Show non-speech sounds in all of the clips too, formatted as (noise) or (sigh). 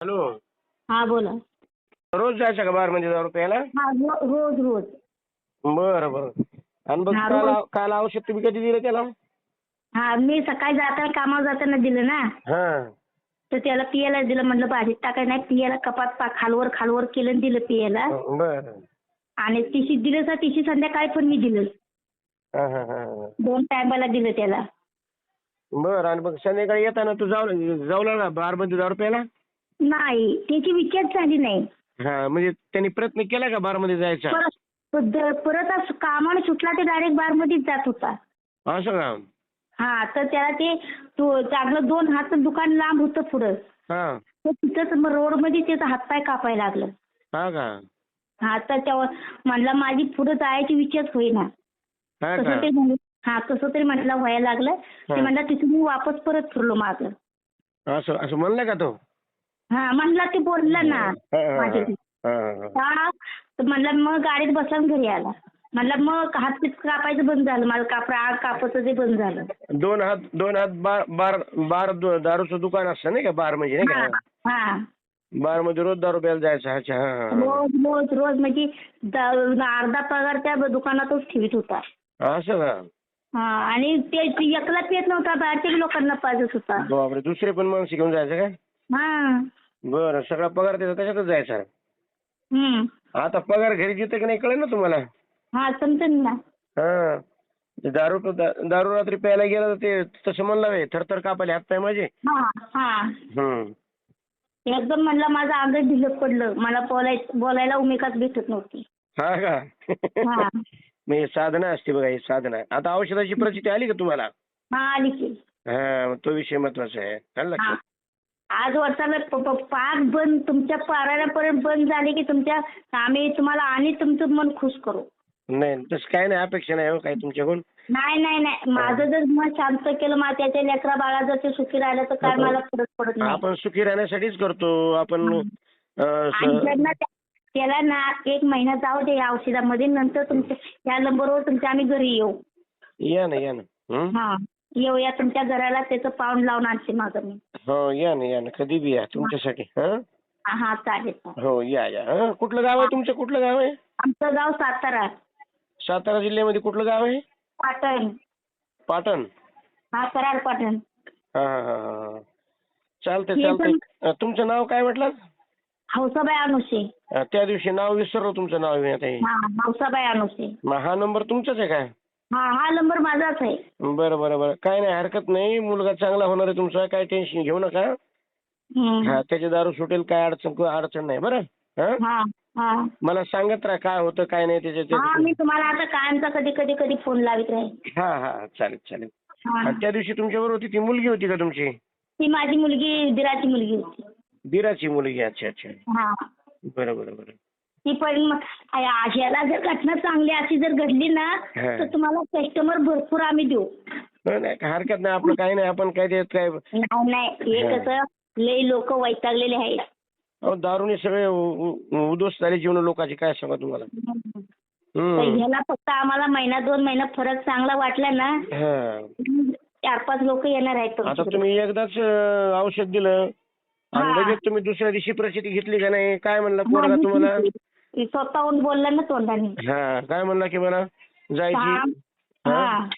Hello. हा बोला. रोज जायचं का बार म्हणजे दारू प्यायला? हा रो- रोज रोज. बरं बरं. आणि बघ हा, काल रोज. काल औषध तुम्ही कधी दिलं त्याला? हा मी सकाळी जाताना कामावर जाताना दिलं ना. हा. तर त्याला पियाला दिलं म्हटलं भाजीत टाकाय नाही पियाला कपात पा खालवर खालवर केलं आणि दिलं पियाला. बरं. आणि तिशी दिलं तर तिशी संध्याकाळी पण मी दिलं. दोन टायमाला दिलं त्याला. बरं आणि मग संध्याकाळी येताना तू जाऊ जाऊ ना बारमध्ये दारू प्यायला? नाही त्याची विचार झाली नाही. हा म्हणजे त्यांनी प्रयत्न केला का बारमध्ये जायचा? परत असं कामाने सुटला ते डायरेक्ट बारमध्येच जात होता. असं का? हा तर त्याला ते तो चांगलं दोन हात दुकान लांब होतं पुढं. हा. तर तिथंच मग रोडमध्ये त्याचा हातपाय कापायला लागलं. हा का? हा तर तेव्हा म्हणला माझी पुढे जायची विचारच होईना. हा कसं का? ते म्हणलं हा कसं तरी म्हटलं व्हायला लागलं. ते हा. म्हणलं तिथून मी वापस परत फिरलो मागं. असं असं म्हणलं का तो? हा म्हणला ते बोलला ना. तर म्हणलं मग गाडीत बसला आणि घरी आला. म्हणलं मग हात कापायचं बंद झालं. माझं कापड आग कापायचं ते बंद झालं. दोन हात दोन हात बार बार बार दु- दारूचं दुकान असतं नाही का? बार म्हणजे नाही हा का? हा बारमध्ये रोज दारू प्यायला जायचं अच्छा हा, हा, हा. रोज रोज रोज म्हणजे द- अर्धा पगार त्या दुकानातच ठेवीत होता. असं का? हा आणि ते ते एकला पेत नव्हता बाहेरच्या लोकांना पाजत होता. बापरे दुसरे पण माणसं घेऊन जायचं काय हा. बरं सगळा पगार त्याचा त्याच्यातच जायचा हम्म. आता पगार घरी देतं की नाही कळेल ना तुम्हाला? हा समजेल ना हा. ते दारू दारू रात्री प्यायला गेला तर ते तसं म्हणलं व्हय, थरथर कापायला हात पाय माझे. हा हा. हम्म. एकदम म्हणलं माझं अंग ढिलं पडलं. मला बोलाय बोलायला उमेकाच भेटत नव्हती. हा का? हा. (laughs) मग हे साधना असते बघा ही साधना. आता औषधाची प्रचिती आली का तुम्हाला? हा आली की. हा मग तो विषय महत्त्वाचा आहे. आलं हा. लक्षात आज वर्षाला पाच बंद तुमच्या पारायणापर्यंत बंद झाले की तुमच्या आम्ही तुम्हाला आणि तुमचं मन खुश करू. नाही तसं काय नाही अपेक्षा नाही हो काही तुमच्याकडून. नाही नाही नाही. माझं जर मन शांत केलं मा त्याच्या लेकरा बाळा जर ते सुखी राहिलं तर काय मला फरक पडत नाही. आपण सुखी राहण्यासाठीच करतो. आपण आणि त्यांना त्याला ना एक महिना जाऊ दे या औषधामध्ये नंतर तुमच्या या नंबरवर तुमच्या आम्ही घरी येऊ. या ना या ना. हं? येऊया तुमच्या घराला त्याचं पाऊंड लावून आणते माझं मी. हो या ना या ना. कधी बी या तुमच्यासाठी हं? हा चालेल हो या या. हं? कुठलं गाव आहे तुमचं? कुठलं गाव आहे? आमचं गाव सातारा. सातारा जिल्ह्यामध्ये कुठलं गाव आहे? पाटण. पाटण. हा कराड पाटण. हा हा हा हा हा. चालतंय हे चालतंय. अं, तुमचं नाव काय म्हटलं? हौसाबाई अनुसे अं, त्या दिवशी नाव विसरलो तुमचं नाव मी आता हे. हा हौसाबाई मग हा नंबर तुमचाच आहे काय? हा हा नंबर माझाच आहे. बरं बरं बरं. काय नाही हरकत नाही. मुलगा चांगला होणार आहे तुमचा. काय टेन्शन घेऊ नका. हम्म. हा त्याची दारू सुटेल काय अडचण अडचण नाही. बरं? हं? हा हा. मला सांगत राहा काय होतं काय नाही त्याच्या हा त्याच्या- मी तुम्हाला आता कायमचा कधी कधी कधी फोन लावित राहील हा हा चालेल चालेल. हा. आणि त्या दिवशी तुमच्याबरोबर होती ती मुलगी होती का तुमची? ती माझी मुलगी दिराची मुलगी होती. दिराची मुलगी. अच्छा अच्छा. हा. बरं बरं बरं. ती पण ह्याला जर घटना चांगली अशी जर घडली ना हा. तर तुम्हाला कस्टमर भरपूर आम्ही देऊ नाही, नाही काय हरकत नाही आपलं काही नाही आपण काय देत काय नाही नाही हे हा. कसं लय लोक वैतागलेले आहेत अहो दारूने सगळे उ- उद्ध्वस्त झाले जीवन लोकांचे काय सांगा तुम्हाला तर हम्म. ह्याला फक्त आम्हाला महिना दोन महिना फरक चांगला वाटला ना हा. चार पाच लोक येणार आहेत आता तुमच्याकडे. तुम्ही एकदाच अं, औषध दिलं आणि हा. लगेच तुम्ही दुसऱ्या दिवशी प्रचिती घेतली का नाही काय म्हणला पोरगा तुम्हाला. स्वतःहून बोलला ना तोंडाने. हा काय म्हणला की मला? जायची. हा.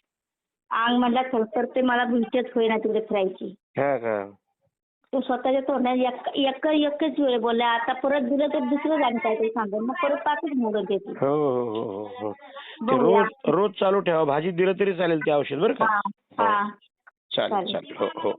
अंग म्हणला तर ते मला भीतीच होईना तिकडे फिरायची. हा का? तो स्वतःच्या तोंडाने एक एक- एकच वेळ बोलला. आता परत दिलं तर दुसरं जाण काहीतरी सांगेल. मग परत पाचच मुलं देते हो हो हो हो हो. ते बघूया. रोज रोज चालू ठेवा. भाजीत दिलं तरी चालेल ते औषध बरं का? हा. हो. चालेल. चालेल. हो हो.